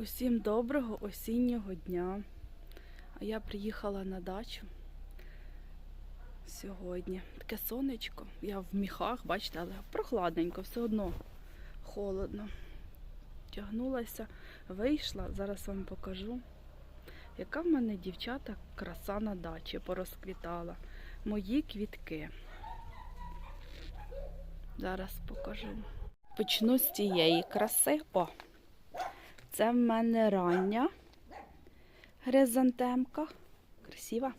Усім доброго осіннього дня. А я приїхала на дачу сьогодні. Таке сонечко. Я в міхах, бачите, але прохладненько, все одно холодно. Тягнулася, вийшла, зараз вам покажу, яка в мене дівчата краса на дачі порозквітала. Мої квітки. Зараз покажу. Почну з цієї краси. О! Це в мене рання гризантемка. Красива.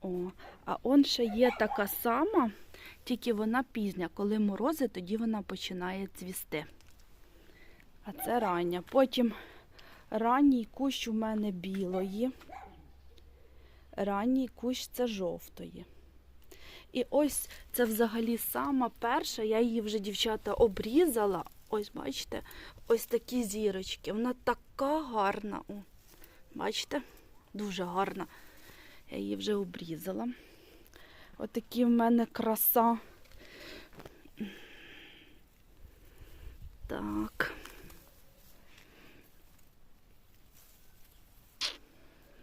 О, а он ще є така сама, тільки вона пізня. Коли морози, тоді вона починає цвісти. А це рання. Потім ранній кущ у мене білої. Ранній кущ це жовтої. І ось це взагалі сама перша. Я її вже, дівчата, обрізала. Ось, бачите, ось такі зірочки. Вона така гарна. О, бачите? Дуже гарна. Я її вже обрізала. Отакі в мене краса. Так.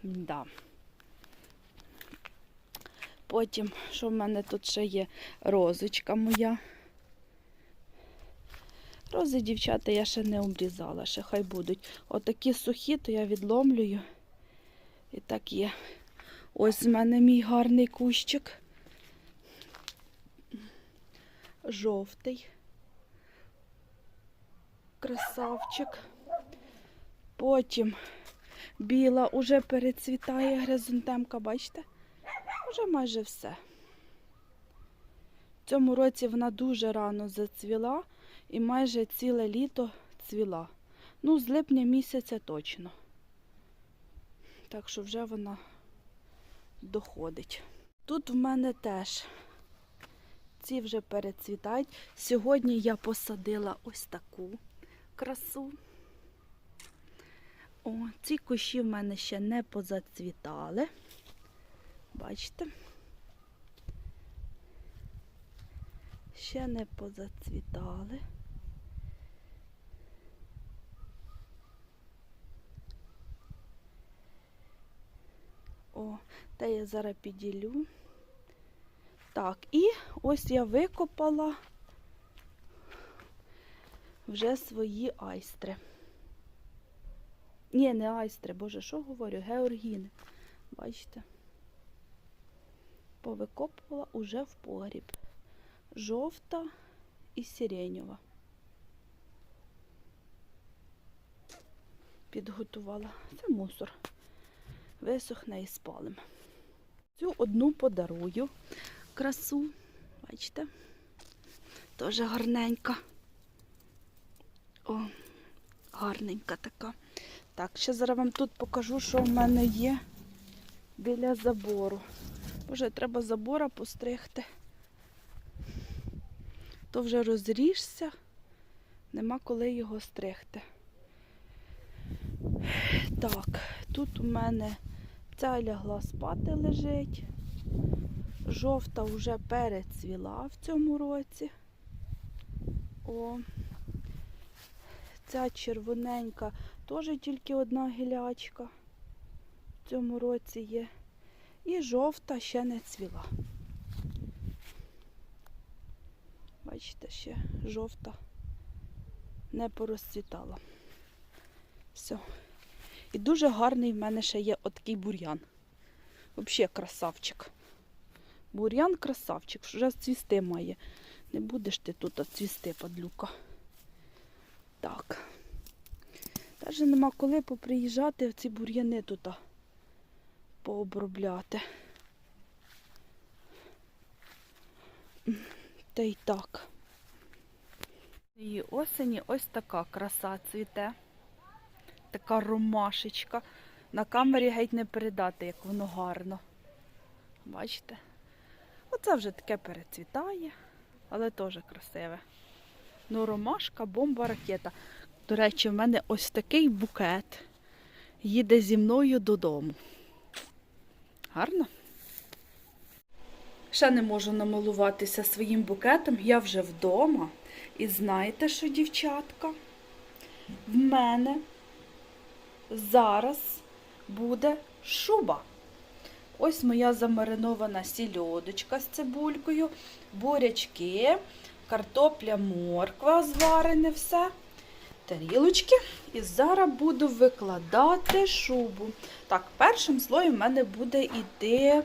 Да. Потім, що в мене тут ще є розочка моя. Рози, дівчата, я ще не обрізала, ще хай будуть. Отакі сухі, то я відломлюю. І так є. Ось в мене мій гарний кущик. Жовтий. Красавчик. Потім біла уже перецвітає гризантемка, бачите? Уже майже все. В цьому році вона дуже рано зацвіла і майже ціле літо цвіла. Ну, з липня місяця точно. Так що вже вона доходить. Тут в мене теж ці вже перецвітають. Сьогодні я посадила ось таку красу. О, ці кущі в мене ще не позацвітали. Бачите? Ще не позацвітали. О, те я зараз піділю. Так, і ось я викопала вже свої айстри. Ні, не айстри, боже, що говорю? Георгіни. Бачите? Повикопувала уже в погріб. Жовта і сиренєва. Підготувала. Це мусор. Висохне і спалим. Цю одну подарую красу. Бачите? Теж гарненька. О, гарненька така. Так, ще зараз вам тут покажу, що в мене є біля забору. Боже, треба забора постригти. То вже розріжся, нема коли його стригти. Так, тут у мене ця лягла спати лежить. Жовта вже перецвіла в цьому році. О, ця червоненька теж тільки одна гілячка в цьому році є. І жовта ще не цвіла. Бачите, ще жовта не порозцвітала. Все. І дуже гарний в мене ще є отакий бур'ян. Взагалі красавчик. Бур'ян красавчик, вже цвісти має. Не будеш ти тут цвісти, падлюка. Так. Навіть нема коли поприїжджати ці бур'яни тут пообробляти. Та й так. І осені ось така краса цвіте. Така ромашечка. На камері геть не передати, як воно гарно. Бачите? Оце вже таке перецвітає, але теж красиве. Ну, ромашка, бомба, ракета. До речі, в мене ось такий букет їде зі мною додому. Гарно? Ще не можу намалуватися своїм букетом. Я вже вдома. І знаєте що, дівчатка? в мене зараз буде шуба. Ось моя замаринована сільодочка з цибулькою, бурячки, картопля, морква зварене все, тарілочки. І зараз буду викладати шубу. Так, першим слоєм в мене буде йти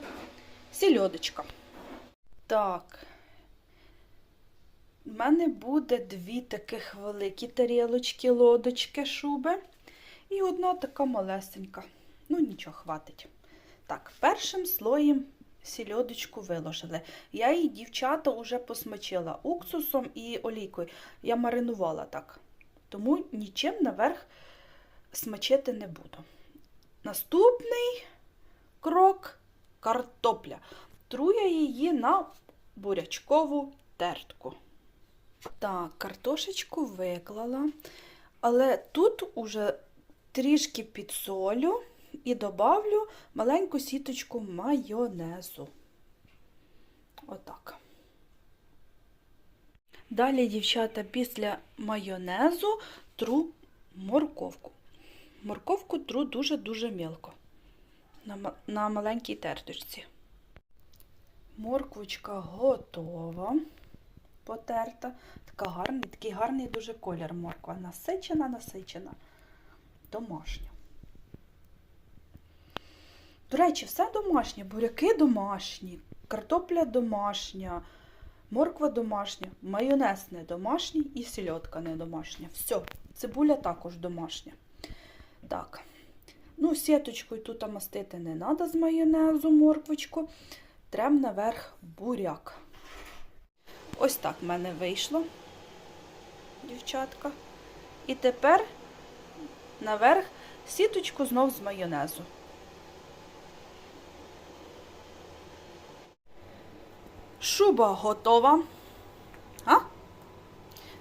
сільодочка. Так. У мене буде дві таких великі тарілочки, лодочки, шуби. І одна така малесенька. Ну, нічого, хватить. Так, першим слоєм сільодочку виложили. Я її, дівчата, вже посмачила уксусом і олійкою. Я маринувала так. Тому нічим наверх смачити не буду. Наступний крок картопля. Тру її на бурячкову тертку. Так, картошечку виклала, але тут уже трішки підсолю і добавлю маленьку сіточку майонезу. Отак. Далі, дівчата, після майонезу тру морковку. Морковку тру дуже-дуже мілко на, маленькій терточці. Морквочка готова, потерта. Така гарний, такий гарний дуже колір морква. Насичена, насичена, домашня. До речі, все домашнє, буряки домашні, картопля домашня, морква домашня, майонез не домашній і сільотка не домашня. Все, цибуля також домашня. Так. Ну, сіточкою тут мастити не треба з майонезу морквочку. Трем наверх буряк. Ось так в мене вийшло, дівчатка. І тепер наверх сіточку знов з майонезу. Шуба готова. А?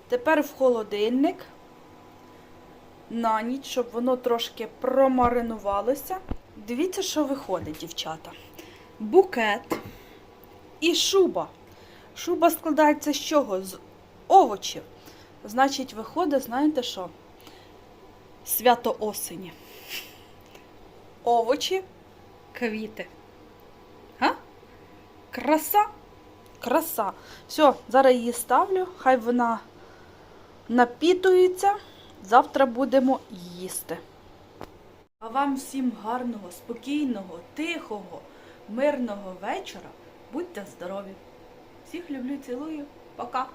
Тепер в холодильник на ніч, щоб воно трошки промаринувалося. Дивіться, що виходить, дівчата. Букет і шуба. Шуба складається з чого? З овочів. Значить, виходить, знаєте що? Свято осені. Овочі, квіти. Га? Краса? Краса. Все, зараз її ставлю, хай вона напітується. Завтра будемо їсти. А вам всім гарного, спокійного, тихого, мирного вечора. Будьте здорові! Всіх люблю, цілую. Пока!